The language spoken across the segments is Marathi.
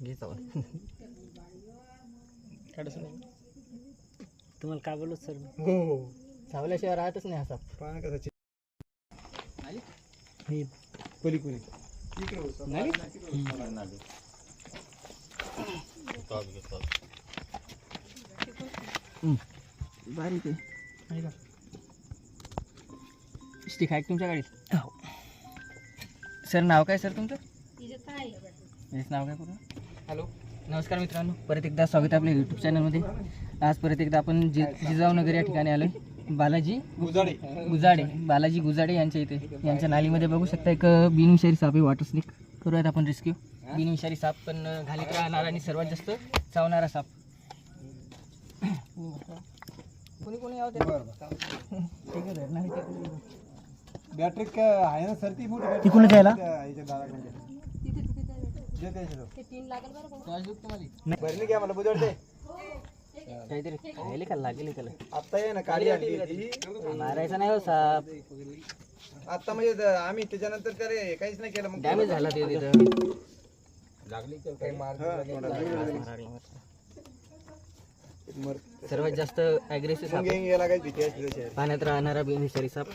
घे चावल काढच नाही. तुम्हाला काय बोलू सर? हो हो. चावल्याशिवाय राहतच नाही असा. पाहा कसा चिक हे कोली कोली बारीक आहे. स्टिक आहे का तुमच्या गाडीत? सर नाव काय सर तुमचं? हेच नाव काय पूर्ण? हॅलो नमस्कार मित्रांनो. परत एकदा स्वागत आहे आपल्या यूट्यूब चॅनलमध्ये आज परत एकदा आपण जि जिजाऊ नगर या ठिकाणी आलो बालाजी गुजाडे. गुजाडे बालाजी गुजाडे यांच्या इथे यांच्या नालीमध्ये बघू शकता एक बिनविषारी साप आहे वॉटर स्नेक करूयात आपण रेस्क्यू बिनविषारी साप पण घालीत राहणार आणि सर्वात जास्त चावणारा साप. कोणी कोणी यावं ते? ठीक आहे धरणार आहे ते. बॅटरी काय आहे ना सर ती मोठी तिकडून जायला? याच्या दाराकडे जे काय आहे ते. त्रास देऊ का तुम्हाला? बरं नाही घ्या मला बुजाडते काहीतरी खायला का लागेल आत्ता ये ना काळी आणली ती. मारायचा नाही हो साप. आत्ता म्हणजे द- आम्ही त्याच्यानंतर त्याला काहीच नाही केलं मग डॅमेज झाला ते तिथं. काही मार मर सर्वात जास्त अग्रेसिव्ह साप. भीती असते त्याची. पाण्यात राहणारा बिनविषारी साप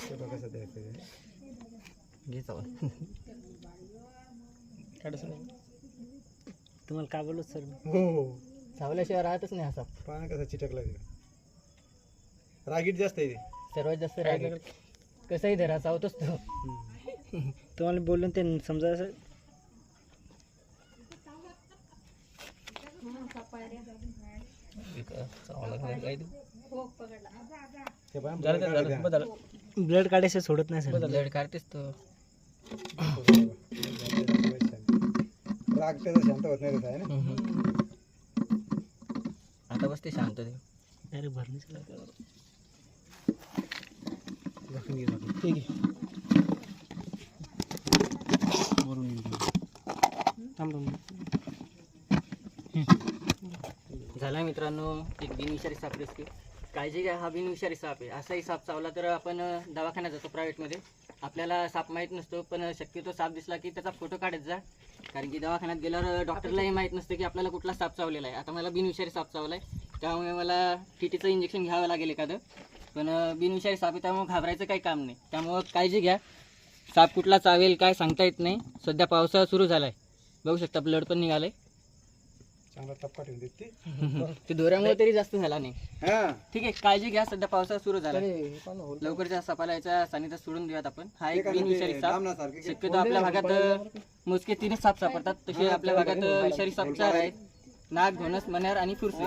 ते बघा कसं द्यायचं ते. घे तुम्हाला काय बोलू सर? हो. हो चावल्याशिवाय राहतच नाही हा साप. पाहा कसा चिटकला. रागीट जास्त आहे ते. सर्वात जास्त राग कसंही धरा चावतोच तो. तुम्हाला बोलून ते समजा असं. ते पाहा. ब्लड काढायचं सोडत नाही सर. ब्लड काढतेच तो. राग त्याचा शांत होत नाही त्याचा आहे ना? आता बसते शांत ते अरे घे. ठीक आहे. थांबून झाला मित्रांनो एक बिनविषारी साप रेस्क्यू. काळजी घ्या हा बिनविषारी साप आहे. असाही साप चावला तर आपण दवाखान्यात जातो प्रायव्हेटमध्ये आपल्याला साप माहीत नसतो पण शक्यतो साप दिसला की त्याचा फोटो काढत जा. कारण की दवाखान्यात गेल्यावर डॉक्टरलाही माहीत नसतं की आपल्याला कुठला साप चावलेला आहे. आता मला बिनविषारी साप चावला आहे त्यामुळे मला टी टीचं इंजेक्शन घ्यावं लागेल एखादं. पण बिनविषारी साप आहे त्यामुळे घाबरायचं काही काम नाही. त्यामुळं काळजी घ्या. साप कुठला चावेल काय सांगता येत नाही. सध्या पावसाळा सुरू झाला आहे बघू शकता ब्लड पण निघालं चांगला टप्पा ठेवून देत. ती ते दोऱ्यामुळे तरी जास्त झाला नाही. हा. ठीक आहे काळजी घ्या सध्या पावसाळा सुरू झाला. लवकरच्या सापाला याच्या सानिध्यात सोडून देऊयात आपण. हा एक बिनविषारी साप. दामनासारखे शक्यतो आपल्या भागात मोजके तीनच साप सापडतात. तसे आपल्या भागात विषारी साप चार आहेत. नाग घोणस मण्यार आणि फुरसे.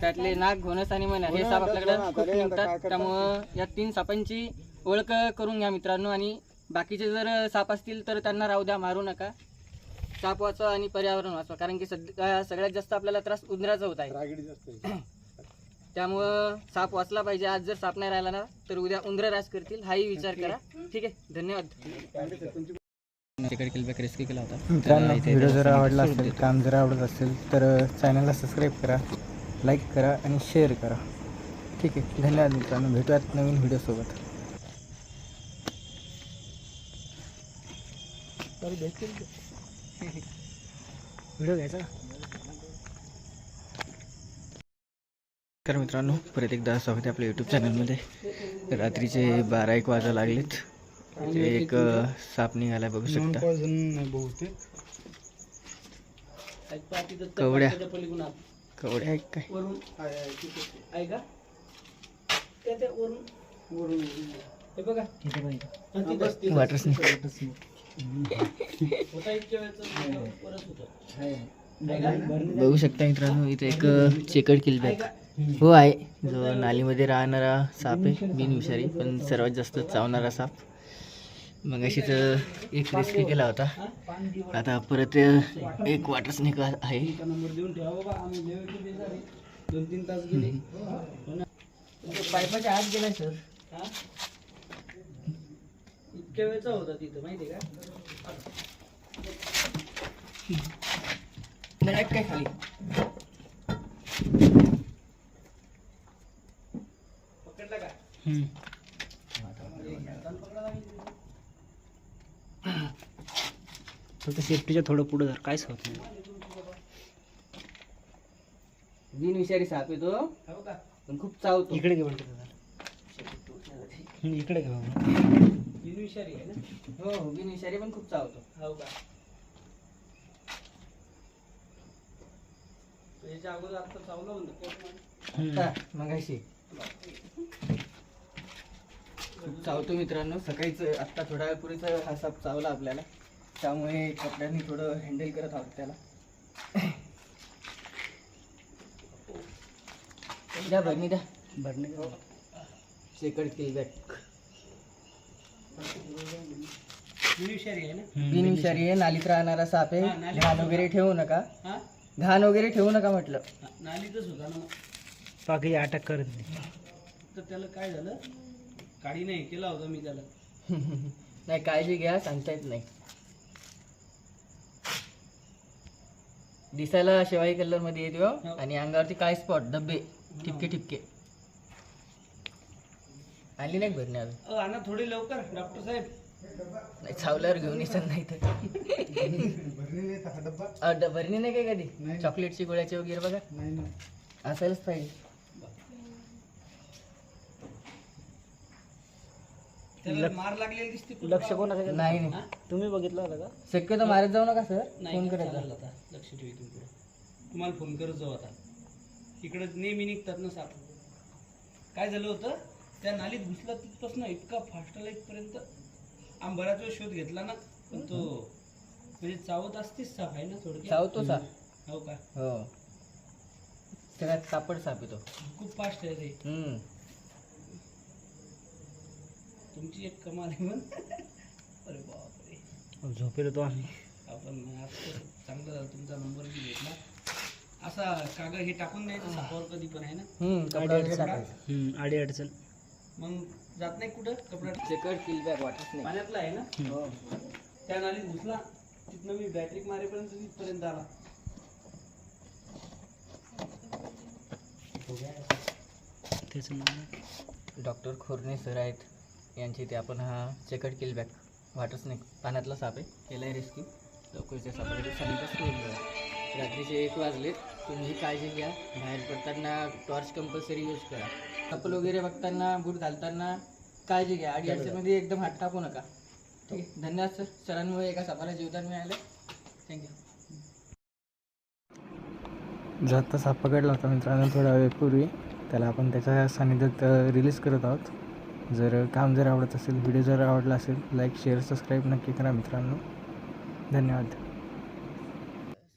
त्यातले नाग घोणस आणि मण्यार हे साप आपल्याकडे खूप निघतात. त्यामुळं या तीन सापांची ओळख करून घ्या मित्रांनो. आणि बाकीचे जर साप असतील तर त्यांना राहू द्या मारू नका. साप वाचवा आणि पर्यावरण वाचवा. कारण की सध्या सगळ्यात जास्त आपल्याला त्रास उंदराचा होत आहे. रागीट जास्त आहे. त्यामुळं साप वाचला पाहिजे. आज जर साप नाही राहिला ना तर उद्या उंदर राज करतील. हाही विचार करा. ठीक आहे? धन्यवाद. रेस्क्यू केला होता. मित्रांनो व्हिडिओ जर आवडला असेल काम जर आवडत असेल तर चॅनलला सबस्क्राईब करा लाईक करा आणि शेअर करा. ठीक आहे? धन्यवाद मित्रांनो. भेटूयात नवीन व्हिडिओसोबत व्हिडिओ घ्यायचा? तर मित्रांनो परत एकदा स्वागत आहे आपल्या यूट्यूब चॅनलमध्ये रात्रीचे बारा एक वाजा लागलेत. ते एक साप निघालाय बघू शकता. कवड्या. कवड्या एक काय? वॉटर स्नेक बघू शकता मित्रांनो इथे एक चेकड किल्बॅक हो आहे. जो नालीमध्ये राहणारा साप आहे बिनविषारी पण सर्वात जास्त चावणारा साप. मग अशीच एक रेस्क्यू केला होता. आता परत एक वॉटर स्नेक आहे. पायपाच्या आत गेलाय सर. इतक्या वेळचा होता तिथं माहिती का? डायरेक्ट काय खाली. फक्त सेफ्टीच्या थोडं पुढं जर काहीच होत नाही. बिनविषारी साप आहे तो. पण खूप चावतो. इकडे घे म्हणतो दादा हं, इकडे घे बाबा हो हो बिनविषारी पण खूप चावतो. हो का? आता मगाशी. खूप चावतो मित्रांनो. सकाळीच आत्ता थोड्या वेळपूर्वीच हा साप चावला आपल्याला. त्यामुळे कपड्यांनी थोडं हँडल करत आहोत त्याला. द्या बरणी द्या. भरणे शेकड किल बॅक विषारी आहे ना बिनविषारी आहे नालीत राहणारा साप आहे. घाण वगैरे ठेवू नका. घाण वगैरे ठेवू नका म्हटलं. नालीतच होता ना बाकी अटॅक करत नाही. तर त्याला काय झालं? काळी नाही केला होता मी त्याला. नाही काळजी घ्या सांगता येत नाही. दिसायला शेवाई कलरमध्ये येतो हो. आणि अंगावरती काय स्पॉट डब्बे ठिपके ठिपके. आली नाही भरणे अजून? अ, आणा थोडी लवकर डॉक्टर साहेब. नाही चावल्यावर घेऊन येतात नाही तर. अ, ड- भरणी नाही काय कधी? चॉकलेटची गोळ्याची वगैरे बघा. असायलाच पाहिजे. त्याला मार लागलेली दिसते लक्ष कोणाचं नाही नाही. तुम्ही बघितलं होतं का? शक्यतो मारत जाऊ नका सर. नाही फोन का? करत जा चालेल आता. लक्ष ठेवी तुम्ही तुम्हाला फोन करत जाऊ आता. इकडं नेहमी निघतात ना साप. काय झालं होतं? त्या नालीत घुसला तिथपासून इतका फास्ट आला इथपर्यंत. आम्ही बराच वेळ शोध घेतला ना पण तो म्हणजे चावत असतेच साप आहे ना थोडक्यात? चावतो सा हो का? हो. सगळ्यात सापड साप येतो. खूप फास्ट आहे ते हम्म. तुमची एक कमाल आहे पण अरे बापरे. झोपेल तो आम्ही. आपण तर चांगलं झालं तुमचा नंबर बी घेतला असा कागद हे टाकून द्यायचं सापावर कधी पण आहे ना? हम्म आडी अडचण. मग जात नाही कुठं? कपडा शेकड किल बॅग वाटत नाही. पाण्यातला आहे ना? हो. त्या नालीत घुसला तिथनं मी बॅटरी मारेपर्यंत तिथपर्यंत आला. डॉक्टर खोरणे सर आहेत. यांची ते आपण हा चेकड किल बॅक वाटच नाही. पाण्यातला साप आहे. केला आहे रेस्क्यू लवकरच्या सापाकडे सांगितलं द्या रात्रीचे एक वाजलेत. तुम्ही काळजी घ्या. बाहेर पडताना टॉर्च कंपल्सरी यूज करा. चप्पल वगैरे बघताना बूट घालताना काळजी घ्या आडी अडचणमध्ये एकदम हात टाकू नका. ठीक आहे? धन्यवाद सर. सरांमुळे एका सापाला जीवदान मिळालं. थँक्यू जाता साप पकडला होता मित्रांनो थोड्या वेळपूर्वी त्याला आपण त्याच्या सानिध्यात रिलीज करत आहोत. जर काम जर आवडत असेल व्हिडिओ जर आवडला असेल लाईक शेअर सबस्क्राईब नक्की करा मित्रांनो. धन्यवाद.